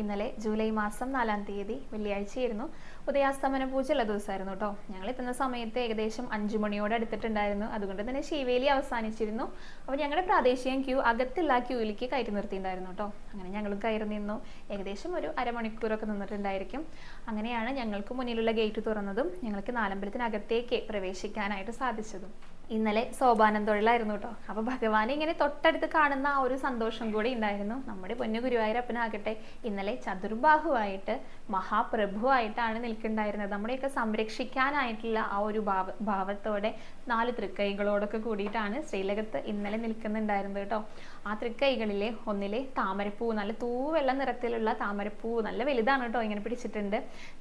ഇന്നലെ ജൂലൈ മാസം നാലാം തീയതി വെള്ളിയാഴ്ചയായിരുന്നു. ഉദയാസ്തമന പൂജയുള്ള ദിവസമായിരുന്നു കേട്ടോ ഞങ്ങൾ എത്തുന്ന സമയത്ത് ഏകദേശം അഞ്ചു മണിയോട് അടുത്തിട്ടുണ്ടായിരുന്നു. അതുകൊണ്ട് തന്നെ ശിവേലി അവസാനിച്ചിരുന്നു. അപ്പോൾ ഞങ്ങളുടെ പ്രാദേശിക ക്യൂ അകത്തുള്ള ക്യൂവിലേക്ക് കയറ്റി നിർത്തിയിട്ടുണ്ടായിരുന്നു കേട്ടോ അങ്ങനെ ഞങ്ങളും കയറി നിന്നു. ഏകദേശം ഒരു അരമണിക്കൂറൊക്കെ നിന്നിട്ടുണ്ടായിരിക്കും. അങ്ങനെയാണ് ഞങ്ങൾക്ക് മുന്നിലുള്ള ഗേറ്റ് തുറന്നതും ഞങ്ങൾക്ക് നാലമ്പലത്തിനകത്തേക്ക് പ്രവേശിക്കാനായിട്ട് സാധിച്ചതും. ഇന്നലെ സോപാനം തൊഴിലായിരുന്നു കേട്ടോ അപ്പോൾ ഭഗവാനെ ഇങ്ങനെ തൊട്ടടുത്ത് കാണുന്ന ആ ഒരു സന്തോഷം കൂടി ഉണ്ടായിരുന്നു. നമ്മുടെ പൊന്നു ഗുരുവായൂരപ്പനാകട്ടെ ഇന്നലെ ചതുർബാഹുവായിട്ട് മഹാപ്രഭുവായിട്ടാണ് നിൽക്കുന്നുണ്ടായിരുന്നത് നമ്മുടെയൊക്കെ സംരക്ഷിക്കാനായിട്ടുള്ള ആ ഒരു ഭാവ ഭാവത്തോടെ നാല് തൃക്കൈകളോടൊക്കെ കൂടിയിട്ടാണ് ശ്രീലകത്ത് ഇന്നലെ നിൽക്കുന്നുണ്ടായിരുന്നത് കേട്ടോ. ആ തൃക്കൈകളിലെ ഒന്നിലെ താമരപ്പൂ നല്ല തൂവെള്ള നിറത്തിലുള്ള താമരപ്പൂ നല്ല വലുതാണ് കേട്ടോ ഇങ്ങനെ പിടിച്ചിട്ടുണ്ട്.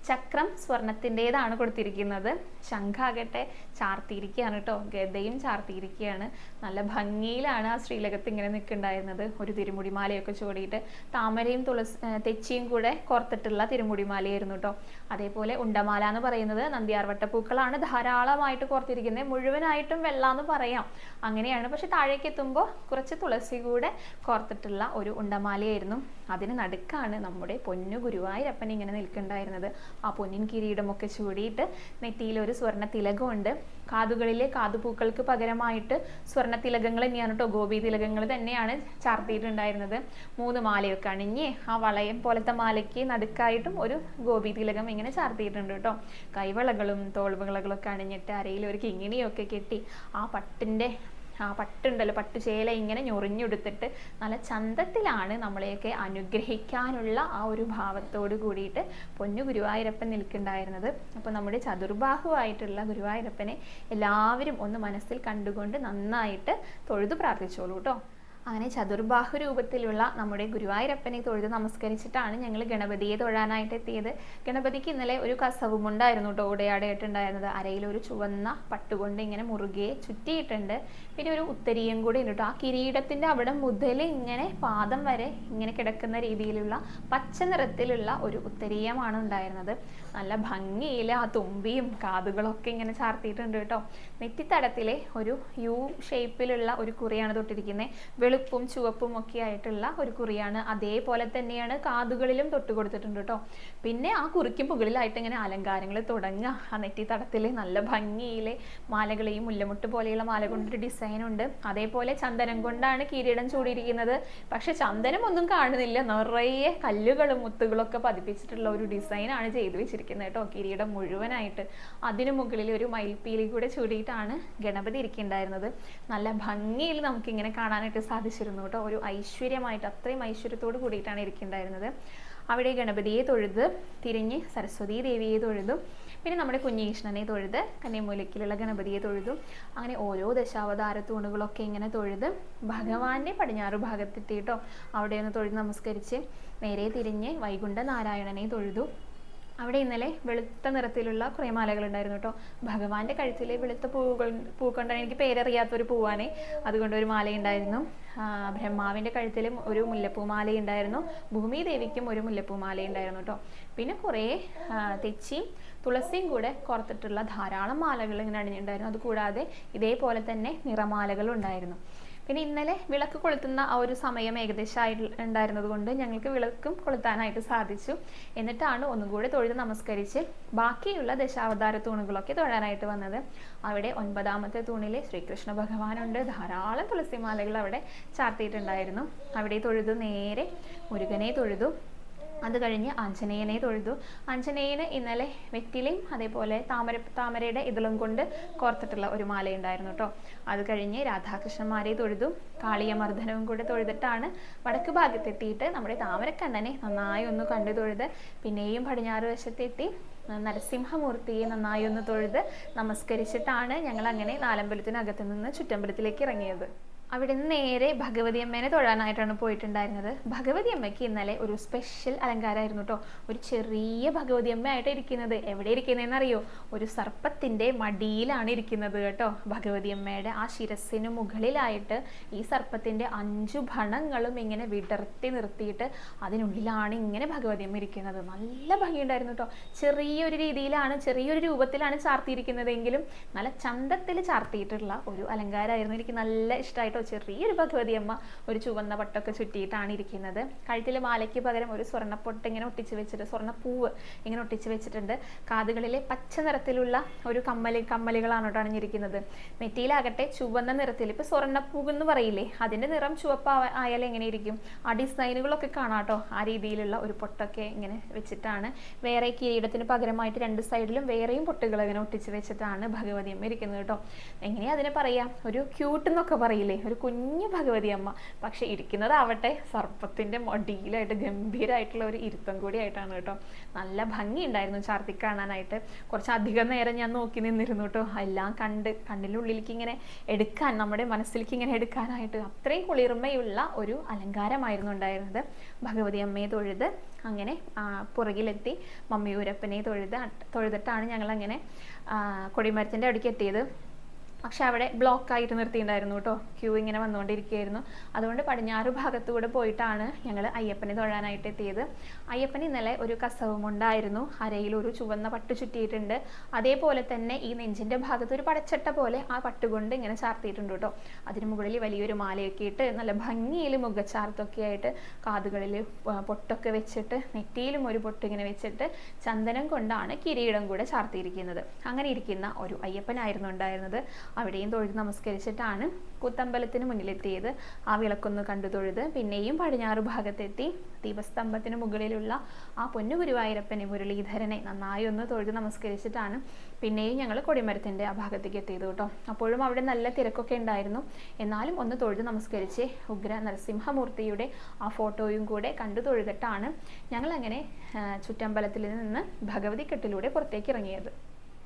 ചക്രം സ്വർണത്തിന്റെതാണ് കൊടുത്തിരിക്കുന്നത്. ശംഖാകട്ടെ ചാർത്തിയിരിക്കുകയാണ് കേട്ടോ. ഗതയും ചാർത്തിയിരിക്കുകയാണ്. നല്ല ഭംഗിയിലാണ് ആ ശ്രീലകത്ത് ഇങ്ങനെ നിൽക്കുന്നുണ്ടായിരുന്നത്. ഒരു തിരുമുടിമാലയൊക്കെ ചൂടിയിട്ട് താമരയും തുളസി തെച്ചിയും കൂടെ കോർത്തിട്ടുള്ള തിരുമുടിമാലയായിരുന്നു കേട്ടോ അതേപോലെ ഉണ്ടമാല എന്ന് പറയുന്നത് നന്ദിയാർവട്ട പൂക്കളാണ് ധാരാളമായിട്ട് കോർത്തിരിക്കുന്നത് മുഴുവനായിട്ടും വെള്ള എന്ന് പറയാം. അങ്ങനെയാണ്. പക്ഷെ താഴേക്ക് എത്തുമ്പോൾ കുറച്ച് തുളസി കൂടെ കോർത്തിട്ടുള്ള ഒരു ഉണ്ടമാലയായിരുന്നു. അതിന് നടുക്കാണ് നമ്മുടെ പൊന്നു ഗുരുവായൂരപ്പൻ ഇങ്ങനെ നിൽക്കുന്നുണ്ടായിരുന്നത് ആ പൊന്നിൻ കിരീടമൊക്കെ ചൂടിയിട്ട് നെറ്റിയിൽ ഒരു സ്വർണ തിലകമുണ്ട് കാതുകളിലെ കാതുപൂക്കൾക്ക് പകരമായിട്ട് സ്വർണ തിലകങ്ങൾ തന്നെയാണ് കേട്ടോ ഗോപി തിലകങ്ങൾ തന്നെയാണ് ചാർത്തിയിട്ടുണ്ടായിരുന്നത്. മൂന്ന് മാലയൊക്കെ അണിഞ്ഞ് ആ വളയം പോലത്തെ മാലയ്ക്ക് നടുക്കായിട്ടും ഒരു ഗോപി തിലകം ഇങ്ങനെ ചാർത്തിയിട്ടുണ്ട് കേട്ടോ കൈവളകളും തോൾവളകളൊക്കെ അണിഞ്ഞിട്ട് അരയിൽ ഒരു കിങ്ങിണിയൊക്കെ കെട്ടി ആ പട്ടിന്റെ ആ പട്ടുണ്ടല്ലോ പട്ടുചേല ഇങ്ങനെ ഞൊറിഞ്ഞെടുത്തിട്ട് നല്ല ചന്തത്തിലാണ് നമ്മളെയൊക്കെ അനുഗ്രഹിക്കാനുള്ള ആ ഒരു ഭാവത്തോട് കൂടിയിട്ട് പൊന്നു ഗുരുവായൂരപ്പൻ നിൽക്കുന്നുണ്ടായിരുന്നത്. അപ്പോൾ നമ്മുടെ ചതുർബാഹുവായിട്ടുള്ള ഗുരുവായൂരപ്പനെ എല്ലാവരും ഒന്ന് മനസ്സിൽ കണ്ടുകൊണ്ട് നന്നായിട്ട് തൊഴുതു പ്രാർത്ഥിച്ചോളൂ കേട്ടോ. അങ്ങനെ ചതുർബാഹു രൂപത്തിലുള്ള നമ്മുടെ ഗുരുവായൂരപ്പനെ തൊഴുത് നമസ്കരിച്ചിട്ടാണ് ഞങ്ങൾ ഗണപതിയെ തൊഴാനായിട്ട് എത്തിയത്. ഗണപതിക്ക് ഇന്നലെ ഒരു കസവുമുണ്ടായിരുന്നു കേട്ടോ ഓടയാടയായിട്ടുണ്ടായിരുന്നത് അരയിൽ ഒരു ചുവന്ന പട്ടുകൊണ്ട് ഇങ്ങനെ മുറുകെ ചുറ്റിയിട്ടുണ്ട്. പിന്നെ ഒരു ഉത്തരീയം കൂടി ഉണ്ട് കേട്ടോ ആ കിരീടത്തിന്റെ അവിടെ മുതൽ ഇങ്ങനെ പാദം വരെ ഇങ്ങനെ കിടക്കുന്ന രീതിയിലുള്ള പച്ച നിറത്തിലുള്ള ഒരു ഉത്തരീയമാണ് ഉണ്ടായിരുന്നത്. നല്ല ഭംഗിയിൽ ആ തുമ്പിയും കാതുകളൊക്കെ ഇങ്ങനെ ചാർത്തിയിട്ടുണ്ട് കേട്ടോ. നെറ്റിത്തടത്തിലെ ഒരു യു ഷേപ്പിലുള്ള ഒരു കുറിയാണ് തൊട്ടിരിക്കുന്നത് വെളുപ്പും ചുവപ്പും ഒക്കെ ആയിട്ടുള്ള ഒരു കുറിയാണ്. അതേപോലെ തന്നെയാണ് കാതുകളിലും തൊട്ട് കൊടുത്തിട്ടുണ്ട് കേട്ടോ. പിന്നെ ആ കുറിക്കും മുകളിലായിട്ട് ഇങ്ങനെ അലങ്കാരങ്ങൾ തുടങ്ങുക ആ നെറ്റിത്തടത്തിൽ നല്ല ഭംഗിയിലെ മാലകളെയും മുല്ലമുട്ട് പോലെയുള്ള മാല കൊണ്ടൊരു ഡിസൈൻ ഉണ്ട്. അതേപോലെ ചന്ദനം കൊണ്ടാണ് കിരീടം ചൂടിയിരിക്കുന്നത്. പക്ഷെ ചന്ദനം ഒന്നും കാണുന്നില്ല. നിറയെ കല്ലുകളും മുത്തുകളൊക്കെ പതിപ്പിച്ചിട്ടുള്ള ഒരു ഡിസൈനാണ് ചെയ്തു വെച്ചിരിക്കുന്നത്. കേട്ടോ. കിരീടം മുഴുവനായിട്ട് അതിനു മുകളിൽ ഒരു മയിൽപ്പീലി കൂടെ ചൂടിയിട്ടാണ് ഗണപതി ഇരിക്കുന്നുണ്ടായിരുന്നത്. നല്ല ഭംഗിയിൽ നമുക്കിങ്ങനെ കാണാനായിട്ട് സാധിച്ചിരുന്നു കേട്ടോ. ഒരു ഐശ്വര്യമായിട്ട് അത്രയും ഐശ്വര്യത്തോട് കൂടിയിട്ടാണ് ഇരിക്കുന്നുണ്ടായിരുന്നത്. അവിടെ ഗണപതിയെ തൊഴുത് തിരിഞ്ഞ് സരസ്വതി ദേവിയെ തൊഴുതും. പിന്നെ നമ്മുടെ കുഞ്ഞീഷ്ണനെ തൊഴുത് കന്യമൂലക്കിലുള്ള ഗണപതിയെ തൊഴുതും. അങ്ങനെ ഓരോ ദശാവതാര തൂണുകളൊക്കെ ഇങ്ങനെ തൊഴുത് ഭഗവാന്റെ പടിഞ്ഞാറ് ഭാഗത്തെത്തിയിട്ടോ അവിടെ ഒന്ന് തൊഴുത് നമസ്കരിച്ച് നേരെ തിരിഞ്ഞ് വൈകുണ്ഠ നാരായണനെ തൊഴുതു. അവിടെ ഇന്നലെ വെളുത്ത നിറത്തിലുള്ള കുറേ മാലകൾ ഉണ്ടായിരുന്നു കേട്ടോ. ഭഗവാന്റെ കഴുത്തിലെ വെളുത്ത പൂവുകൾ പൂക്കൊണ്ടാണ് എനിക്ക് പേരറിയാത്തൊരു പൂവാണ്. അതുകൊണ്ട് ഒരു മാല ഉണ്ടായിരുന്നു. ബ്രഹ്മാവിന്റെ കഴുത്തിലും ഒരു മുല്ലപ്പൂ മാല ഉണ്ടായിരുന്നു. ഭൂമി ദേവിക്കും ഒരു മുല്ലപ്പൂ മാല ഉണ്ടായിരുന്നു കേട്ടോ. പിന്നെ കുറേ തെച്ചിയും തുളസിയും കൂടെ കോർത്തിട്ടുള്ള ധാരാളം മാലകൾ ഇങ്ങനെ അണിഞ്ഞിട്ടുണ്ടായിരുന്നു. അതുകൂടാതെ ഇതേപോലെ തന്നെ നിറമാലകൾ ഉണ്ടായിരുന്നു. പിന്നെ ഇന്നലെ വിളക്ക് കൊളുത്തുന്ന ആ ഒരു സമയം ഏകദേശം ആയി ഉണ്ടായിരുന്നത് കൊണ്ട് ഞങ്ങൾക്ക് വിളക്കും കൊളുത്താനായിട്ട് സാധിച്ചു. എന്നിട്ടാണ് ഒന്നും കൂടി തൊഴുത് നമസ്കരിച്ച് ബാക്കിയുള്ള ദശാവതാര തൂണുകളൊക്കെ തൊഴാനായിട്ട് വന്നത്. അവിടെ ഒൻപതാമത്തെ തൂണിൽ ശ്രീകൃഷ്ണ ഭഗവാനുണ്ട്. ധാരാളം തുളസിമാലകൾ അവിടെ ചാർത്തിയിട്ടുണ്ടായിരുന്നു. അവിടെ തൊഴുതു നേരെ മുരുകനെ തൊഴുതു. അത് കഴിഞ്ഞ് ആഞ്ജനേയനെ തൊഴുതു. ആഞ്ജനേയന് ഇന്നലെ വെറ്റിലയും അതേപോലെ താമര താമരയുടെ ഇതളും കൊണ്ട് കോർത്തിട്ടുള്ള ഒരു മാലയുണ്ടായിരുന്നു കേട്ടോ അത് കഴിഞ്ഞ് രാധാകൃഷ്ണന്മാരെ തൊഴുതു. കാളിയമർദ്ദനവും കൂടെ തൊഴുതിട്ടാണ് വടക്ക് ഭാഗത്തെത്തിയിട്ട് നമ്മുടെ താമരക്കണ്ണനെ നന്നായി ഒന്ന് കണ്ടു തൊഴുത്. പിന്നെയും പടിഞ്ഞാറ് വശത്തെത്തി നരസിംഹമൂർത്തിയെ നന്നായി ഒന്ന് തൊഴുത് നമസ്കരിച്ചിട്ടാണ് ഞങ്ങൾ അങ്ങനെ നാലമ്പലത്തിനകത്ത് നിന്ന് ചുറ്റമ്പലത്തിലേക്ക് ഇറങ്ങിയത്. അവിടെ നിന്ന് നേരെ ഭഗവതി അമ്മേനെ തൊഴാനായിട്ടാണ് പോയിട്ടുണ്ടായിരുന്നത്. ഭഗവതി അമ്മയ്ക്ക് ഇന്നലെ ഒരു സ്പെഷ്യൽ അലങ്കാരമായിരുന്നു കേട്ടോ ഒരു ചെറിയ ഭഗവതി അമ്മയായിട്ട് ഇരിക്കുന്നത്. എവിടെ ഇരിക്കുന്നതെന്ന് അറിയോ ഒരു സർപ്പത്തിന്റെ മടിയിലാണ് ഇരിക്കുന്നത് കേട്ടോ. ഭഗവതി അമ്മയുടെ ആ ശിരസിന് മുകളിലായിട്ട് ഈ സർപ്പത്തിന്റെ അഞ്ചു ഭണങ്ങളും ഇങ്ങനെ വിടർത്തി നിർത്തിയിട്ട് അതിനുള്ളിലാണ് ഇങ്ങനെ ഭഗവതി അമ്മ ഇരിക്കുന്നത്. നല്ല ഭംഗിയുണ്ടായിരുന്നു കേട്ടോ ചെറിയൊരു രീതിയിലാണ് ചെറിയൊരു രൂപത്തിലാണ് ചാർത്തിയിരിക്കുന്നതെങ്കിലും നല്ല ചന്തത്തിൽ ചാർത്തിയിട്ടുള്ള ഒരു അലങ്കാരമായിരുന്നു. എനിക്ക് നല്ല ഇഷ്ടമായിട്ടോ ചെറിയൊരു ഭഗവതി അമ്മ ഒരു ചുവന്ന പട്ടൊക്കെ ചുറ്റിയിട്ടാണ് ഇരിക്കുന്നത്. കഴുത്തിൽ മാലയ്ക്ക് പകരം ഒരു സ്വർണപ്പൊട്ട് ഇങ്ങനെ ഒട്ടിച്ച് വെച്ചിട്ട് സ്വർണപ്പൂവ് ഇങ്ങനെ ഒട്ടിച്ച് വെച്ചിട്ടുണ്ട്. കാതുകളിലെ പച്ച നിറത്തിലുള്ള ഒരു കമ്മലി കമ്മലുകളാണ് കേട്ടോ അണിഞ്ഞിരിക്കുന്നത്. നെറ്റിയിലാകട്ടെ ചുവന്ന നിറത്തിൽ ഇപ്പൊ സ്വർണപ്പൂവ് എന്ന് പറയില്ലേ അതിന്റെ നിറം ചുവപ്പ് ആയാൽ എങ്ങനെ ഇരിക്കും ആ ഡിസൈനുകളൊക്കെ കാണാട്ടോ ആ രീതിയിലുള്ള ഒരു പൊട്ടൊക്കെ ഇങ്ങനെ വെച്ചിട്ടാണ്. വേറെ കിരീടത്തിന് പകരമായിട്ട് രണ്ട് സൈഡിലും വേറെയും പൊട്ടുകൾ ഇങ്ങനെ ഒട്ടിച്ച് വെച്ചിട്ടാണ് ഭഗവതി അമ്മ ഇരിക്കുന്നത് കേട്ടോ. എങ്ങനെയാ അതിനെ പറയാ? ഒരു ക്യൂട്ട് എന്നൊക്കെ പറയില്ലേ? ഒരു കുഞ്ഞു ഭഗവതി അമ്മ. പക്ഷെ ഇരിക്കുന്നതാവട്ടെ സർപ്പത്തിന്റെ മടിയിലായിട്ട് ഗംഭീരമായിട്ടുള്ള ഒരു ഇരുത്തം കൂടി ആയിട്ടാണ് കേട്ടോ. നല്ല ഭംഗി ഉണ്ടായിരുന്നു ചാർത്തി കാണാനായിട്ട്. കുറച്ച് അധികം നേരം ഞാൻ നോക്കി നിന്നിരുന്നു കേട്ടോ. എല്ലാം കണ്ട് കണ്ണിന്റെ ഉള്ളിലേക്ക് ഇങ്ങനെ എടുക്കാൻ നമ്മുടെ മനസ്സിലേക്ക് ഇങ്ങനെ എടുക്കാനായിട്ട് അത്രയും കുളിർമയുള്ള ഒരു അലങ്കാരമായിരുന്നു ഉണ്ടായിരുന്നത്. ഭഗവതി അമ്മയെ തൊഴുത് അങ്ങനെ പുറകിലെത്തി മമ്മിയൂരപ്പനെ തൊഴുത് തൊഴുതിട്ടാണ് ഞങ്ങൾ അങ്ങനെ കൊടിമരത്തിന്റെ അവിടേക്ക് എത്തിയത്. പക്ഷെ അവിടെ ബ്ലോക്ക് ആയിട്ട് നിർത്തിയിട്ടുണ്ടായിരുന്നു കേട്ടോ. ക്യൂ ഇങ്ങനെ വന്നുകൊണ്ടിരിക്കുകയായിരുന്നു. അതുകൊണ്ട് പടിഞ്ഞാറ് ഭാഗത്തൂടെ പോയിട്ടാണ് ഞങ്ങൾ അയ്യപ്പനെ തൊഴാനായിട്ട് എത്തിയത്. അയ്യപ്പൻ ഇന്നലെ ഒരു കസവും ഉണ്ടായിരുന്നു അരയിൽ ഒരു ചുവന്ന പട്ട് ചുറ്റിയിട്ടുണ്ട്. അതേപോലെ തന്നെ ഈ നെഞ്ചിന്റെ ഭാഗത്ത് ഒരു പടച്ചട്ട പോലെ ആ പട്ടുകൊണ്ട് ഇങ്ങനെ ചാർത്തിയിട്ടുണ്ട് കേട്ടോ. അതിന് മുകളിൽ വലിയൊരു മാലയൊക്കെ ഇട്ട് നല്ല ഭംഗിയിൽ മുഖച്ചാർത്തൊക്കെ ആയിട്ട് കാതുകളിൽ പൊട്ടൊക്കെ വെച്ചിട്ട് നെറ്റിയിലും ഒരു പൊട്ട് ഇങ്ങനെ വെച്ചിട്ട് ചന്ദനം കൊണ്ടാണ് കിരീടം കൂടെ ചാർത്തിയിരിക്കുന്നത്. അങ്ങനെ ഇരിക്കുന്ന ഒരു അയ്യപ്പനായിരുന്നു ഉണ്ടായിരുന്നത്. അവിടെയും തൊഴുത് നമസ്കരിച്ചിട്ടാണ് കുത്തമ്പലത്തിന് മുന്നിലെത്തിയത്. ആ വിളക്കൊന്ന് കണ്ടു തൊഴുത് പിന്നെയും പടിഞ്ഞാറ് ഭാഗത്തെത്തി ദീപസ്തംഭത്തിന് മുകളിലുള്ള ആ പൊന്നു ഗുരുവായൂരപ്പനെ മുരളീധരനെ നന്നായി ഒന്ന് തൊഴുത് നമസ്കരിച്ചിട്ടാണ് പിന്നെയും ഞങ്ങൾ കൊടിമരത്തിന്റെ ആ ഭാഗത്തേക്ക് എത്തിയത് കേട്ടോ. അപ്പോഴും അവിടെ നല്ല തിരക്കൊക്കെ ഉണ്ടായിരുന്നു. എന്നാലും ഒന്ന് തൊഴുത് നമസ്കരിച്ച് ഉഗ്ര നരസിംഹമൂർത്തിയുടെ ആ ഫോട്ടോയും കൂടെ കണ്ടു തൊഴുതിട്ടാണ് ഞങ്ങൾ അങ്ങനെ ചുറ്റമ്പലത്തിൽ നിന്ന് ഭഗവതി കെട്ടിലൂടെ പുറത്തേക്ക് ഇറങ്ങിയത്.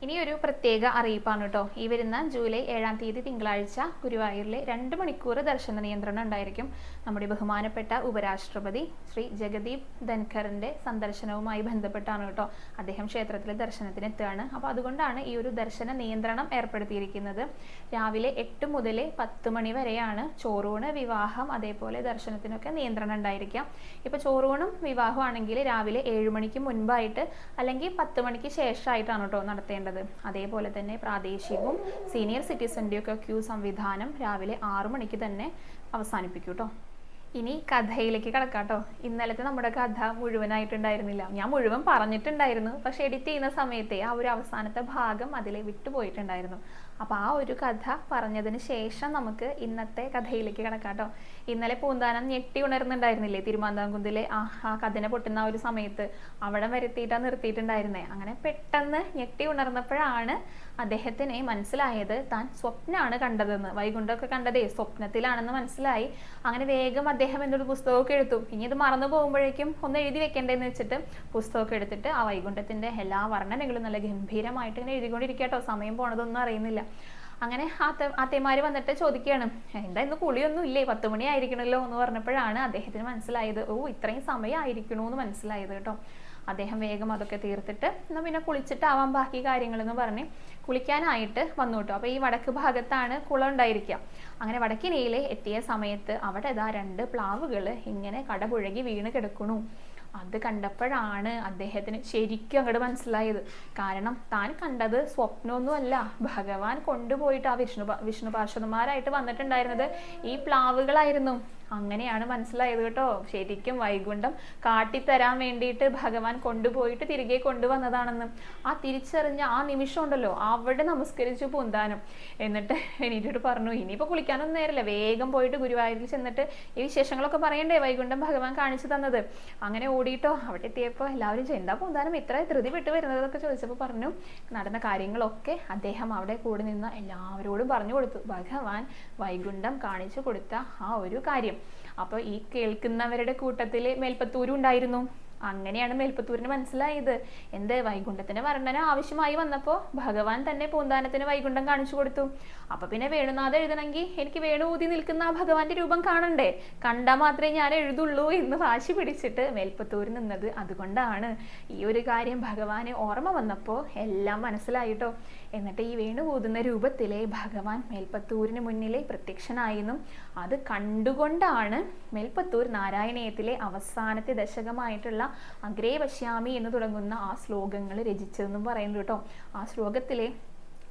ഇനി ഒരു പ്രത്യേക അറിയിപ്പാണ് കേട്ടോ. ഈ വരുന്ന ജൂലൈ ഏഴാം തീയതി തിങ്കളാഴ്ച ഗുരുവായൂരിലെ രണ്ട് മണിക്കൂർ ദർശന നിയന്ത്രണം ഉണ്ടായിരിക്കും. നമ്മുടെ ബഹുമാനപ്പെട്ട ഉപരാഷ്ട്രപതി ശ്രീ ജഗദീപ് ധൻഖറിന്റെ സന്ദർശനവുമായി ബന്ധപ്പെട്ടാണ് കേട്ടോ അദ്ദേഹം ക്ഷേത്രത്തിലെ ദർശനത്തിന് എത്തുകയാണ് അപ്പോൾ അതുകൊണ്ടാണ് ഈ ഒരു ദർശന നിയന്ത്രണം ഏർപ്പെടുത്തിയിരിക്കുന്നത്. രാവിലെ എട്ട് മുതൽ പത്ത് മണി വരെയാണ് ചോറൂണ് വിവാഹം അതേപോലെ ദർശനത്തിനൊക്കെ നിയന്ത്രണം ഉണ്ടായിരിക്കാം ഇപ്പോൾ ചോറൂണും വിവാഹം ആണെങ്കിൽ രാവിലെ ഏഴ് മണിക്ക് മുൻപായിട്ട് അല്ലെങ്കിൽ പത്ത് മണിക്ക് ശേഷമായിട്ടാണ് കേട്ടോ നടത്തേണ്ടത്. അതേപോലെ തന്നെ പ്രാദേശികവും സീനിയർ സിറ്റിസന്റെയൊക്കെ ക്യൂ സംവിധാനം രാവിലെ ആറു മണിക്ക് തന്നെ അവസാനിപ്പിക്കും കേട്ടോ. ഇനി കഥയിലേക്ക് കിടക്കാട്ടോ. ഇന്നലത്തെ നമ്മുടെ കഥ മുഴുവനായിട്ടുണ്ടായിരുന്നില്ല. ഞാൻ മുഴുവൻ പറഞ്ഞിട്ടുണ്ടായിരുന്നു. പക്ഷെ എഡിറ്റ് ചെയ്യുന്ന സമയത്തെ ആ ഒരു അവസാനത്തെ ഭാഗം അതിൽ വിട്ടുപോയിട്ടുണ്ടായിരുന്നു അപ്പോൾ ആ ഒരു കഥ പറഞ്ഞതിന് ശേഷം നമുക്ക് ഇന്നത്തെ കഥയിലേക്ക് കിടക്കാട്ടോ. ഇന്നലെ പൂന്താനം ഞെട്ടി ഉണർന്നുണ്ടായിരുന്നില്ലേ തിരുമാന്താംകുന്തിലെ ആ ആ കഥനെ പൊട്ടുന്ന ആ ഒരു സമയത്ത്. അവിടെ വരുത്തിയിട്ടാണ് നിർത്തിയിട്ടുണ്ടായിരുന്നേ. അങ്ങനെ പെട്ടെന്ന് ഞെട്ടി ഉണർന്നപ്പോഴാണ് അദ്ദേഹത്തിന് മനസ്സിലായത് താൻ സ്വപ്നമാണ് കണ്ടതെന്ന്. വൈകുണ്ഠമൊക്കെ കണ്ടതേ സ്വപ്നത്തിലാണെന്ന് മനസ്സിലായി. അങ്ങനെ വേഗം അദ്ദേഹം എന്നൊരു പുസ്തകമൊക്കെ എടുത്തു. ഇനി ഇത് മറന്നു പോകുമ്പോഴേക്കും ഒന്ന് എഴുതി വെക്കേണ്ടതെന്ന് വെച്ചിട്ട് പുസ്തകമൊക്കെ എടുത്തിട്ട് ആ വൈകുണ്ഠത്തിന്റെ എല്ലാ വർണനകളും നല്ല ഗംഭീരമായിട്ട് ഇങ്ങനെ എഴുതിക്കൊണ്ടിരിക്കട്ടോ. സമയം പോണതൊന്നും അറിയുന്നില്ല. അങ്ങനെ ആത്ത ആത്തേമാര് വന്നിട്ട് ചോദിക്കുകയാണ് എന്താ ഇന്ന് കുളിയൊന്നും ഇല്ലേ? പത്ത് മണി ആയിരിക്കണല്ലോ എന്ന് പറഞ്ഞപ്പോഴാണ് അദ്ദേഹത്തിന് മനസ്സിലായത് ഓ ഇത്രയും സമയം ആയിരിക്കണോ എന്ന് മനസ്സിലായത് കേട്ടോ. അദ്ദേഹം വേഗം അതൊക്കെ തീർത്തിട്ട് എന്നാൽ പിന്നെ കുളിച്ചിട്ട് ആവാൻ ബാക്കി കാര്യങ്ങളെന്ന് പറഞ്ഞ് കുളിക്കാനായിട്ട് വന്നു കേട്ടോ. അപ്പോൾ ഈ വടക്ക് ഭാഗത്താണ് കുളം ഉണ്ടായിരിക്കുക. അങ്ങനെ വടക്കിനയിൽ എത്തിയ സമയത്ത് അവിടെ ഇതാ രണ്ട് പ്ലാവുകൾ ഇങ്ങനെ കടപുഴകി വീണ് കിടക്കണു അത് കണ്ടപ്പോഴാണ് അദ്ദേഹത്തിന് ശരിക്കും അങ്ങോട്ട് മനസ്സിലായത്. കാരണം താൻ കണ്ടത് സ്വപ്നമൊന്നുമല്ല. ഭഗവാൻ കൊണ്ടുപോയിട്ട് ആ വിഷ്ണു വിഷ്ണു പാർശ്വന്മാരായിട്ട് വന്നിട്ടുണ്ടായിരുന്നത് ഈ പ്ലാവുകളായിരുന്നു. അങ്ങനെയാണ് മനസ്സിലായത് കേട്ടോ. ശരിക്കും വൈകുണ്ഠം കാട്ടിത്തരാൻ വേണ്ടിയിട്ട് ഭഗവാൻ കൊണ്ടുപോയിട്ട് തിരികെ കൊണ്ടുവന്നതാണെന്ന്. ആ തിരിച്ചറിഞ്ഞ ആ നിമിഷം ഉണ്ടല്ലോ അവിടെ നമസ്കരിച്ചു പൂന്താനം. എന്നിട്ട് എനിട്ടിട്ട് പറഞ്ഞു ഇനിയിപ്പോൾ കുളിക്കാനൊന്നും നേരല്ല വേഗം പോയിട്ട് ഗുരുവായൂരിൽ ചെന്നിട്ട് ഈ വിശേഷങ്ങളൊക്കെ പറയണ്ടേ വൈകുണ്ഠം ഭഗവാൻ കാണിച്ചു തന്നത്. അങ്ങനെ ഓടിയിട്ടോ അവിടെ എത്തിയപ്പോൾ എല്ലാവരും എന്താ പൂന്താനം ഇത്ര ധൃതി വിട്ട് വരുന്നതൊക്കെ ചോദിച്ചപ്പോൾ പറഞ്ഞു നടന്ന കാര്യങ്ങളൊക്കെ അദ്ദേഹം അവിടെ കൂടി നിന്ന് എല്ലാവരോടും പറഞ്ഞു കൊടുത്തു. ഭഗവാൻ വൈകുണ്ഠം കാണിച്ചു കൊടുത്ത ആ ഒരു കാര്യം. അപ്പോൾ ഈ കേൾക്കുന്നവരുടെ കൂട്ടത്തിൽ മേൽപ്പത്തൂരും ഉണ്ടായിരുന്നു. അങ്ങനെയാണ് മേൽപ്പത്തൂരിന് മനസ്സിലായത്. എന്ത്? വൈകുണ്ഠത്തിന്റെ വർണന ആവശ്യമായി വന്നപ്പോൾ ഭഗവാൻ തന്നെ പൂന്താനത്തിന് വൈകുണ്ഠം കാണിച്ചു കൊടുത്തു. അപ്പൊ പിന്നെ വേണുനാഥ എഴുതണമെങ്കിൽ എനിക്ക് വേണു ഊതി നിൽക്കുന്ന ആ ഭഗവാന്റെ രൂപം കാണണ്ടേ? കണ്ടാൽ മാത്രമേ ഞാൻ എഴുതുള്ളൂ എന്ന് വാശി പിടിച്ചിട്ട് മേൽപ്പത്തൂർ നിന്നത് അതുകൊണ്ടാണ്. ഈ ഒരു കാര്യം ഭഗവാന് ഓർമ്മ വന്നപ്പോൾ എല്ലാം മനസ്സിലായിട്ടോ? എന്നിട്ട് ഈ വേണു ഊതുന്ന രൂപത്തിലെ ഭഗവാൻ മേൽപ്പത്തൂരിന് മുന്നിലെ പ്രത്യക്ഷനായെന്നും അത് കണ്ടുകൊണ്ടാണ് മേൽപ്പത്തൂർ നാരായണീയത്തിലെ അവസാനത്തെ ദശകമായിട്ടുള്ള അഗ്രേ പശ്യാമി എന്ന് തുടങ്ങുന്ന ആ ശ്ലോകങ്ങൾ രചിച്ചതെന്നും പറയുന്നു കേട്ടോ. ആ ശ്ലോകത്തിലെ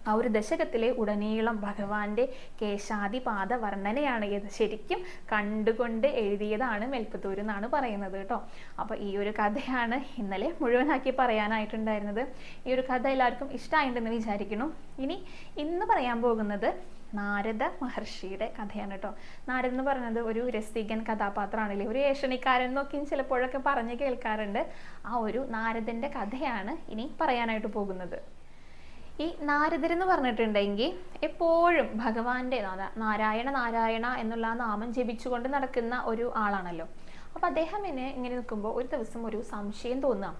ആ ഒരു ദശകത്തിലെ ഉടനീളം ഭഗവാന്റെ കേശാദിപാദ വർണനയാണ് ഇത്. ശരിക്കും കണ്ടുകൊണ്ട് എഴുതിയതാണ് മെൽപ്പത്തൂർ എന്നാണ് പറയുന്നത് കേട്ടോ. അപ്പോൾ ഈ ഒരു കഥയാണ് ഇന്നലെ മുഴുവനാക്കി പറയാനായിട്ടുണ്ടായിരുന്നത്. ഈ ഒരു കഥ എല്ലാവർക്കും ഇഷ്ടമായിട്ടുണ്ടെന്ന് വിചാരിക്കുന്നു. ഇനി ഇന്ന് പറയാൻ പോകുന്നത് നാരദ മഹർഷിയുടെ കഥയാണ് കേട്ടോ. നാരദ് എന്ന് പറയുന്നത് ഒരു രസികൻ കഥാപാത്രമാണല്ലേ? ഒരു ഏഷണിക്കാരൻ എന്നൊക്കെയും ചിലപ്പോഴൊക്കെ പറഞ്ഞ് കേൾക്കാറുണ്ട്. ആ ഒരു നാരദന്റെ കഥയാണ് ഇനി പറയാനായിട്ട് പോകുന്നത്. ഈ നാരദർ എന്ന് പറഞ്ഞിട്ടുണ്ടെങ്കിൽ എപ്പോഴും ഭഗവാന്റെ നാരായണ നാരായണ എന്നുള്ള നാമം ജപിച്ചുകൊണ്ട് നടക്കുന്ന ഒരു ആളാണല്ലോ. അപ്പൊ അദ്ദേഹം എന്നെ ഇങ്ങനെ നിൽക്കുമ്പോൾ ഒരു ദിവസം ഒരു സംശയം തോന്നുക.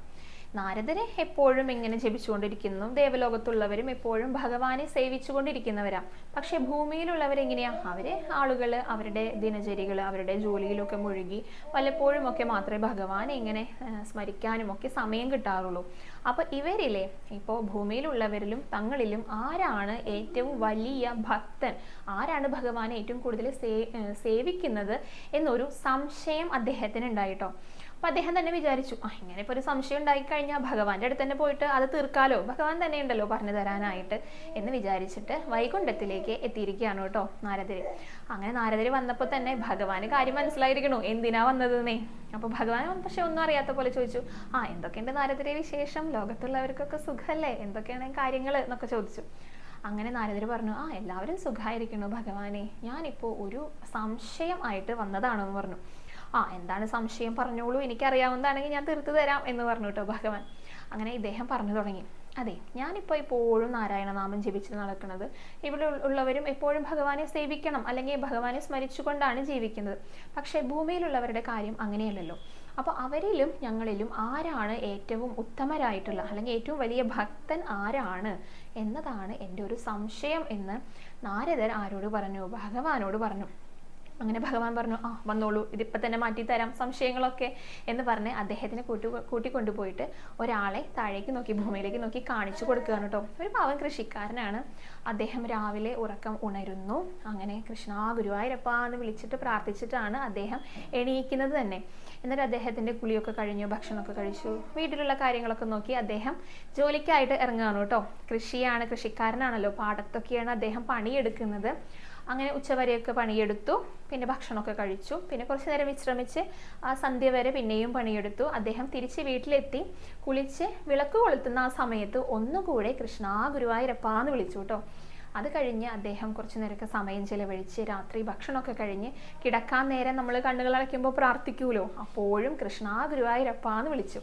നാരദരെ എപ്പോഴും എങ്ങനെ ജപിച്ചുകൊണ്ടിരിക്കുന്നു. ദേവലോകത്തുള്ളവരും എപ്പോഴും ഭഗവാനെ സേവിച്ചുകൊണ്ടിരിക്കുന്നവരാ. പക്ഷെ ഭൂമിയിലുള്ളവരെങ്ങനെയാ? അവർ ആളുകൾ അവരുടെ ദിനചര്യകൾ അവരുടെ ജോലിയിലൊക്കെ മുഴുകി വല്ലപ്പോഴും ഒക്കെ മാത്രമേ ഭഗവാനെ ഇങ്ങനെ സ്മരിക്കാനും ഒക്കെ സമയം കിട്ടാറുള്ളൂ. അപ്പൊ ഇവരിലെ ഇപ്പോ ഭൂമിയിലുള്ളവരിലും തങ്ങളിലും ആരാണ് ഏറ്റവും വലിയ ഭക്തൻ? ആരാണ് ഭഗവാനെ ഏറ്റവും കൂടുതൽ സേവിക്കുന്നത് എന്നൊരു സംശയം അദ്ദേഹത്തിന് ഉണ്ടായിട്ടോ അപ്പൊ അദ്ദേഹം തന്നെ വിചാരിച്ചു ആ ഇങ്ങനെ ഇപ്പൊ ഒരു സംശയം ഉണ്ടായി കഴിഞ്ഞാൽ ഭഗവാന്റെ അടുത്ത് തന്നെ പോയിട്ട് അത് തീർക്കാലോ? ഭഗവാൻ തന്നെ ഉണ്ടല്ലോ പറഞ്ഞു തരാനായിട്ട്. എന്ന് വിചാരിച്ചിട്ട് വൈകുണ്ഠത്തിലേക്ക് എത്തിയിരിക്കുകയാണ് കേട്ടോ നാരദര്. അങ്ങനെ നാരദര് വന്നപ്പോൾ തന്നെ ഭഗവാന് കാര്യം മനസ്സിലായിരിക്കണു. എന്തിനാ വന്നതെന്നേ? അപ്പൊ ഭഗവാൻ പക്ഷെ ഒന്നും അറിയാത്ത പോലെ ചോദിച്ചു ആ എന്തൊക്കെയുണ്ട് നാരദരെ വിശേഷം? ലോകത്തുള്ളവർക്കൊക്കെ സുഖമല്ലേ എന്തൊക്കെയാണ് കാര്യങ്ങൾ എന്നൊക്കെ ചോദിച്ചു. അങ്ങനെ നാരദർ പറഞ്ഞു ആ എല്ലാവരും സുഖമായിരിക്കുന്നു ഭഗവാനെ. ഞാനിപ്പോൾ ഒരു സംശയം ആയിട്ട് വന്നതാണെന്ന് പറഞ്ഞു. ആ എന്താണ് സംശയം പറഞ്ഞോളൂ. എനിക്കറിയാവുന്നതാണെങ്കിൽ ഞാൻ തീർത്തു തരാം എന്ന് പറഞ്ഞു കേട്ടോ ഭഗവാൻ. അങ്ങനെ ഇദ്ദേഹം പറഞ്ഞു തുടങ്ങി. അതെ ഞാനിപ്പോൾ എപ്പോഴും നാരായണനാമം ജപിച്ച് നടക്കുന്നത്. ഇവിടെ ഉള്ളവരും എപ്പോഴും ഭഗവാനെ സേവിക്കണം അല്ലെങ്കിൽ ഭഗവാനെ സ്മരിച്ചുകൊണ്ടാണ് ജീവിക്കുന്നത്. പക്ഷേ ഭൂമിയിലുള്ളവരുടെ കാര്യം അങ്ങനെയല്ലല്ലോ. അപ്പോൾ അവരിലും ഞങ്ങളിലും ആരാണ് ഏറ്റവും ഉത്തമരായിട്ടുള്ള അല്ലെങ്കിൽ ഏറ്റവും വലിയ ഭക്തൻ ആരാണ് എന്നതാണ് എന്റെ ഒരു സംശയം എന്ന് നാരദർ ആരോട് പറഞ്ഞു ഭഗവാനോട് പറഞ്ഞു. അങ്ങനെ ഭഗവാൻ പറഞ്ഞു ആ വന്നോളൂ ഇതിപ്പോൾ തന്നെ മാറ്റി തരാം സംശയങ്ങളൊക്കെ എന്ന് പറഞ്ഞ് അദ്ദേഹത്തിനെ കൂട്ടി കൂട്ടിക്കൊണ്ടുപോയിട്ട് ഒരാളെ താഴേക്ക് നോക്കി ഭൂമിയിലേക്ക് നോക്കി കാണിച്ചു കൊടുക്കുകയാണ് കേട്ടോ. ഒരു പാവം കൃഷിക്കാരനാണ്. അദ്ദേഹം രാവിലെ ഉറക്കം ഉണരുന്നു. അങ്ങനെ കൃഷ്ണ ഗുരുവായൂരപ്പ എന്ന് വിളിച്ചിട്ട് പ്രാർത്ഥിച്ചിട്ടാണ് അദ്ദേഹം എണീക്കുന്നത് തന്നെ. എന്നിട്ട് അദ്ദേഹത്തിന്റെ കുളിയൊക്കെ കഴിഞ്ഞു ഭക്ഷണമൊക്കെ കഴിച്ചു. വീട്ടിലുള്ള കാര്യങ്ങളൊക്കെ നോക്കി അദ്ദേഹം ജോലിക്കായിട്ട് ഇറങ്ങുകയാണ് കേട്ടോ. കൃഷിയാണ് കൃഷിക്കാരനാണല്ലോ. പാടത്തൊക്കെയാണ് അദ്ദേഹം പണിയെടുക്കുന്നത്. അങ്ങനെ ഉച്ചവരെയൊക്കെ പണിയെടുത്തു. പിന്നെ ഭക്ഷണമൊക്കെ കഴിച്ചു. പിന്നെ കുറച്ച് നേരം വിശ്രമിച്ച് ആ സന്ധ്യ വരെ പിന്നെയും പണിയെടുത്തു. അദ്ദേഹം തിരിച്ച് വീട്ടിലെത്തി. കുളിച്ച് വിളക്ക് കൊളുത്തുന്ന ആ സമയത്ത് ഒന്നുകൂടെ കൃഷ്ണ ഗുരുവായൂരപ്പ എന്ന് വിളിച്ചു കേട്ടോ അത് കഴിഞ്ഞ് അദ്ദേഹം കുറച്ച് നേരമൊക്കെ സമയം ചിലവഴിച്ച് രാത്രി ഭക്ഷണമൊക്കെ കഴിഞ്ഞ് കിടക്കാൻ നേരം നമ്മൾ കണ്ണുകൾ അടയ്ക്കുമ്പോൾ പ്രാർത്ഥിക്കൂലോ? അപ്പോഴും കൃഷ്ണ ഗുരുവായൂരപ്പ എന്ന് വിളിച്ചു.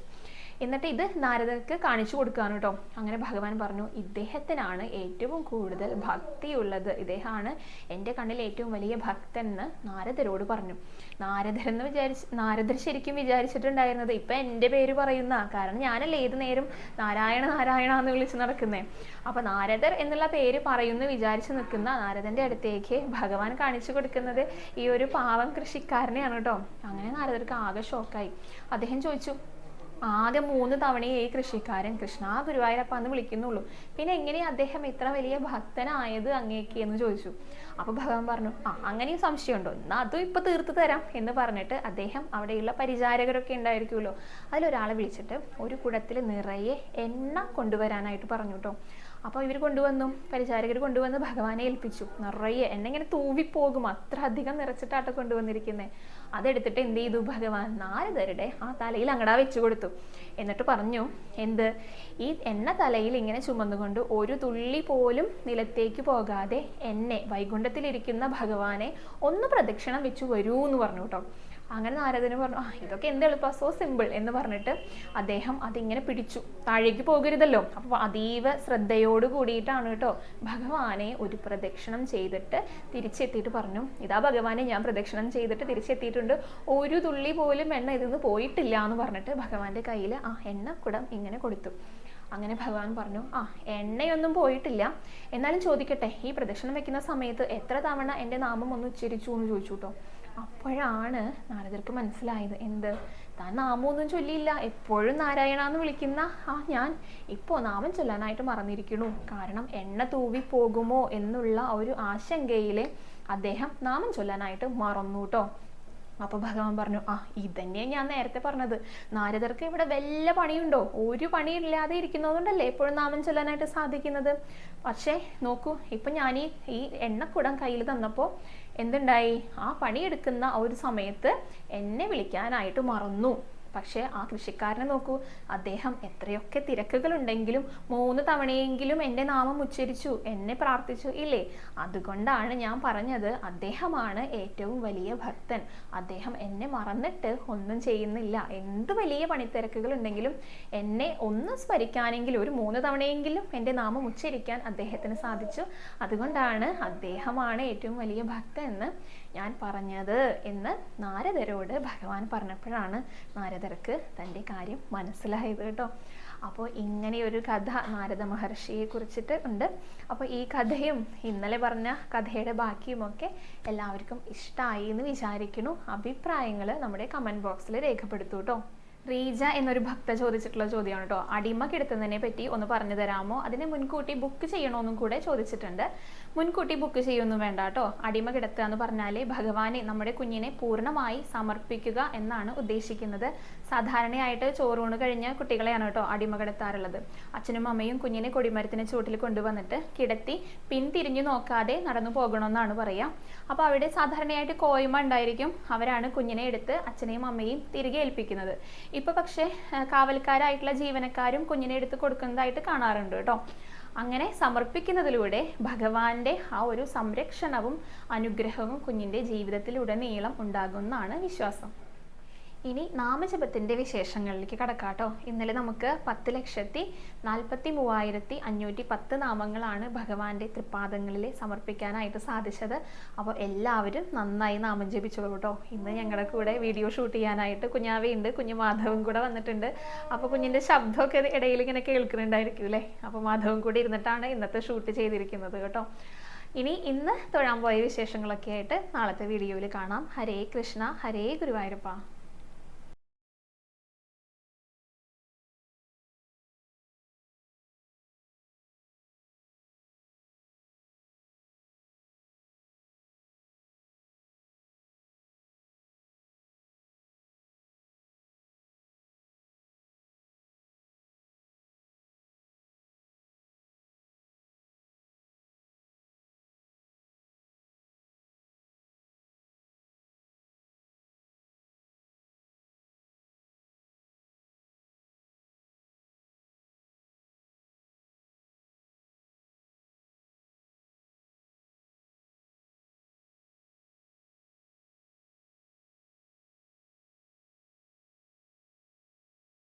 എന്നിട്ട് ഇത് നാരദർക്ക് കാണിച്ചു കൊടുക്കുകയാണ് കേട്ടോ. അങ്ങനെ ഭഗവാൻ പറഞ്ഞു ഇദ്ദേഹത്തിനാണ് ഏറ്റവും കൂടുതൽ ഭക്തിയുള്ളത്. ഇദ്ദേഹമാണ് എന്റെ കണ്ണിൽ ഏറ്റവും വലിയ ഭക്തൻ എന്ന് നാരദരോട് പറഞ്ഞു. നാരദർ എന്ന് വിചാരിച്ച് നാരദർ ശരിക്കും വിചാരിച്ചിട്ടുണ്ടായിരുന്നത് ഇപ്പൊ എന്റെ പേര് പറയുന്ന കാരണം ഞാനല്ലേ ഏത് നേരം നാരായണ നാരായണ എന്ന് വിളിച്ച് നടക്കുന്നേ. അപ്പൊ നാരദർ എന്നുള്ള പേര് പറയുന്നു വിചാരിച്ച് നിൽക്കുന്ന നാരദന്റെ അടുത്തേക്ക് ഭഗവാൻ കാണിച്ചു കൊടുക്കുന്നത് ഈ ഒരു പാവം കൃഷിക്കാരനെയാണ് കേട്ടോ. അങ്ങനെ നാരദർക്ക് ആകെ ഷോക്കായി അദ്ദേഹം ചോദിച്ചു ആകെ മൂന്ന് തവണയേ ഈ കൃഷിക്കാരൻ കൃഷ്ണ ഗുരുവായൂരപ്പ എന്ന് വിളിക്കുന്നുള്ളൂ. പിന്നെ എങ്ങനെയാ അദ്ദേഹം ഇത്ര വലിയ ഭക്തനായത് അങ്ങേക്ക് എന്ന് ചോദിച്ചു. അപ്പൊ ഭഗവാൻ പറഞ്ഞു ആ അങ്ങനെയും സംശയമുണ്ടോ? എന്നാ അതും ഇപ്പൊ തീർത്തു തരാം എന്ന് പറഞ്ഞിട്ട് അദ്ദേഹം അവിടെയുള്ള പരിചാരകരൊക്കെ ഉണ്ടായിരിക്കുമല്ലോ. അതിലൊരാളെ വിളിച്ചിട്ട് ഒരു കുടത്തിൽ നിറയെ എണ്ണ കൊണ്ടുവരാനായിട്ട് പറഞ്ഞു കേട്ടോ. അപ്പോൾ ഇവർ കൊണ്ടുവന്നു പരിചാരകർ കൊണ്ടുവന്ന് ഭഗവാനെ ഏൽപ്പിച്ചു. നിറയെ എന്നെ ഇങ്ങനെ തൂവിപ്പോകും? അത്ര അധികം നിറച്ചിട്ടാട്ടോ കൊണ്ടുവന്നിരിക്കുന്നത് അതെടുത്തിട്ട് എന്ത് ചെയ്തു ഭഗവാൻ? നാരദരുടെ ആ തലയിൽ അങ്ങടാ വെച്ചു കൊടുത്തു. എന്നിട്ട് പറഞ്ഞു എന്ത്? ഈ എണ്ണ തലയിൽ ഇങ്ങനെ ചുമന്നുകൊണ്ട് ഒരു തുള്ളി പോലും നിലത്തേക്ക് പോകാതെ എന്നെ വൈകുണ്ഠത്തിലിരിക്കുന്ന ഭഗവാനെ ഒന്ന് പ്രദക്ഷിണം വെച്ചു വരൂ എന്ന് പറഞ്ഞു കേട്ടോ. അങ്ങനെ നാരദന് പറഞ്ഞു ആ ഇതൊക്കെ എന്ത് എളുപ്പം സോ സിമ്പിൾ എന്ന് പറഞ്ഞിട്ട് അദ്ദേഹം അതിങ്ങനെ പിടിച്ചു. താഴേക്ക് പോകരുതല്ലോ. അപ്പോൾ അതീവ ശ്രദ്ധയോട് കൂടിയിട്ടാണ് കേട്ടോ ഭഗവാനെ ഒരു പ്രദക്ഷിണം ചെയ്തിട്ട് തിരിച്ചെത്തിയിട്ട് പറഞ്ഞു. ഇതാ ഭഗവാനെ ഞാൻ പ്രദക്ഷിണം ചെയ്തിട്ട് തിരിച്ചെത്തിയിട്ടുണ്ട്. ഒരു തുള്ളി പോലും എണ്ണ ഇതിന്ന് പോയിട്ടില്ല എന്ന് പറഞ്ഞിട്ട് ഭഗവാന്റെ കയ്യിൽ ആ എണ്ണ കുടം ഇങ്ങനെ കൊടുത്തു. അങ്ങനെ ഭഗവാൻ പറഞ്ഞു ആ എണ്ണയൊന്നും പോയിട്ടില്ല. എന്നാലും ചോദിക്കട്ടെ ഈ പ്രദക്ഷിണം വെക്കുന്ന സമയത്ത് എത്ര തവണ എന്റെ നാമം ഒന്ന് ഉച്ചരിച്ചു എന്ന് ചോദിച്ചു കേട്ടോ അപ്പോഴാണ് നാരദർക്ക് മനസ്സിലായത് എന്ത്? താൻ നാമമൊന്നും ചൊല്ലിയില്ല. എപ്പോഴും നാരായണ എന്ന് വിളിക്കുന്ന ആ ഞാൻ. ഇപ്പോൾ നാമം ചൊല്ലാനായിട്ട് മറന്നിരിക്കണു കാരണം എണ്ണ തൂവി പോകുമോ എന്നുള്ള ഒരു ആശങ്കയിൽ അദ്ദേഹം നാമം ചൊല്ലാനായിട്ട് മറന്നു കേട്ടോ അപ്പോൾ ഭഗവാൻ പറഞ്ഞു ആ ഇതന്നെ ഞാൻ നേരത്തെ പറഞ്ഞത്. നാരദർക്ക് ഇവിടെ വല്ല പണിയുണ്ടോ? ഒരു പണിയില്ലാതെ ഇരിക്കുന്നതുകൊണ്ടല്ലേ എപ്പോഴും നാമം ചൊല്ലാനായിട്ട് സാധിക്കുന്നത്? പക്ഷേ നോക്കൂ ഇപ്പം ഞാൻ ഈ എണ്ണക്കുടം കയ്യിൽ തന്നപ്പോൾ എന്തുണ്ടായി? ആ പണിയെടുക്കുന്ന ഒരു സമയത്ത് എന്നെ വിളിക്കാനായിട്ട് മറന്നു. പക്ഷേ ആ കൃഷിക്കാരനെ നോക്കൂ. അദ്ദേഹം എത്രയൊക്കെ തിരക്കുകളുണ്ടെങ്കിലും മൂന്ന് തവണയെങ്കിലും എന്റെ നാമം ഉച്ചരിച്ചു എന്നെ പ്രാർത്ഥിച്ചു ഇല്ലേ? അതുകൊണ്ടാണ് ഞാൻ പറഞ്ഞത് അദ്ദേഹമാണ് ഏറ്റവും വലിയ ഭക്തൻ. അദ്ദേഹം എന്നെ മറന്നിട്ട് ഒന്നും ചെയ്യുന്നില്ല. എന്ത് വലിയ പണിത്തിരക്കുകൾ ഉണ്ടെങ്കിലും എന്നെ ഒന്ന് സ്മരിക്കാനെങ്കിലും ഒരു മൂന്ന് തവണയെങ്കിലും എന്റെ നാമം ഉച്ചരിക്കാൻ അദ്ദേഹത്തിന് സാധിച്ചു. അതുകൊണ്ടാണ് അദ്ദേഹമാണ് ഏറ്റവും വലിയ ഭക്തൻ എന്ന് ഞാൻ പറഞ്ഞത് എന്ന് നാരദരോട് ഭഗവാൻ പറഞ്ഞപ്പോഴാണ് നാരദർക്ക് തന്റെ കാര്യം മനസ്സിലായത് കേട്ടോ. അപ്പോൾ ഇങ്ങനെയൊരു കഥ നാരദ മഹർഷിയെ കുറിച്ചിട്ട് ഉണ്ട്. അപ്പോൾ ഈ കഥയും ഇന്നലെ പറഞ്ഞ കഥയുടെ ബാക്കിയുമൊക്കെ എല്ലാവർക്കും ഇഷ്ടമായി എന്ന് വിചാരിക്കുന്നു. അഭിപ്രായങ്ങൾ നമ്മുടെ കമന്റ് ബോക്സിൽ രേഖപ്പെടുത്തൂ കേട്ടോ. റീജ എന്നൊരു ഭക്ത ചോദിച്ചിട്ടുള്ള ചോദ്യമാണ് കേട്ടോ. അടിമ കിടത്തുന്നതിനെ പറ്റി ഒന്ന് പറഞ്ഞു തരാമോ? അതിനെ മുൻകൂട്ടി ബുക്ക് ചെയ്യണമെന്നും കൂടെ ചോദിച്ചിട്ടുണ്ട്. മുൻകൂട്ടി ബുക്ക് ചെയ്യൊന്നും വേണ്ട കേട്ടോ. അടിമ കിടത്തുക എന്ന് പറഞ്ഞാൽ ഭഗവാനെ നമ്മുടെ കുഞ്ഞിനെ പൂർണമായി സമർപ്പിക്കുക എന്നാണ് ഉദ്ദേശിക്കുന്നത്. സാധാരണയായിട്ട് ചോറൂണ് കഴിഞ്ഞ കുട്ടികളെയാണ് കേട്ടോ അടിമ കിടത്താറുള്ളത് അച്ഛനും അമ്മയും കുഞ്ഞിനെ കൊടിമരത്തിന് ചൂട്ടിൽ കൊണ്ടുവന്നിട്ട് കിടത്തി പിന്തിരിഞ്ഞു നോക്കാതെ നടന്നു പോകണമെന്നാണ് പറയുക അപ്പോൾ അവിടെ സാധാരണയായിട്ട് കോയ്മ ഉണ്ടായിരിക്കും. അവരാണ് കുഞ്ഞിനെ എടുത്ത് അച്ഛനെയും അമ്മയും തിരികെ ഏൽപ്പിക്കുന്നത്. ഇപ്പോൾ പക്ഷേ കാവൽക്കാരായിട്ടുള്ള ജീവനക്കാരും കുഞ്ഞിനെ എടുത്ത് കൊടുക്കുന്നതായിട്ട് കാണാറുണ്ട് കേട്ടോ. അങ്ങനെ സമർപ്പിക്കുന്നതിലൂടെ ഭഗവാന്റെ ആ ഒരു സംരക്ഷണവും അനുഗ്രഹവും കുഞ്ഞിന്റെ ജീവിതത്തിലുടനീളം ഉണ്ടാകുമെന്നാണ് വിശ്വാസം. ഇനി നാമജപത്തിന്റെ വിശേഷങ്ങളിലേക്ക് കടക്കാട്ടോ ഇന്നലെ നമുക്ക് പത്ത് ലക്ഷത്തി നാൽപ്പത്തി മൂവായിരത്തി അഞ്ഞൂറ്റി പത്ത് നാമങ്ങളാണ് ഭഗവാന്റെ തൃപ്പാദങ്ങളിൽ സമർപ്പിക്കാനായിട്ട് സാധിച്ചത്. അപ്പോൾ എല്ലാവരും നന്നായി നാമം ജപിച്ചോളൂ കേട്ടോ. ഇന്ന് ഞങ്ങളുടെ കൂടെ വീഡിയോ ഷൂട്ട് ചെയ്യാനായിട്ട് കുഞ്ഞാവയുണ്ട് കുഞ്ഞു മാധവും കൂടെ വന്നിട്ടുണ്ട്. അപ്പോൾ കുഞ്ഞിന്റെ ശബ്ദമൊക്കെ ഇടയിൽ ഇങ്ങനെ കേൾക്കുന്നുണ്ടായിരിക്കും അല്ലേ? അപ്പോൾ മാധവും കൂടി ഇരുന്നിട്ടാണ് ഇന്നത്തെ ഷൂട്ട് ചെയ്തിരിക്കുന്നത് കേട്ടോ. ഇനി ഇന്ന് തൊഴാൻ പോയ വിശേഷങ്ങളൊക്കെ ആയിട്ട് നാളത്തെ വീഡിയോയിൽ കാണാം. ഹരേ കൃഷ്ണ ഹരേ ഗുരുവായൂരപ്പ.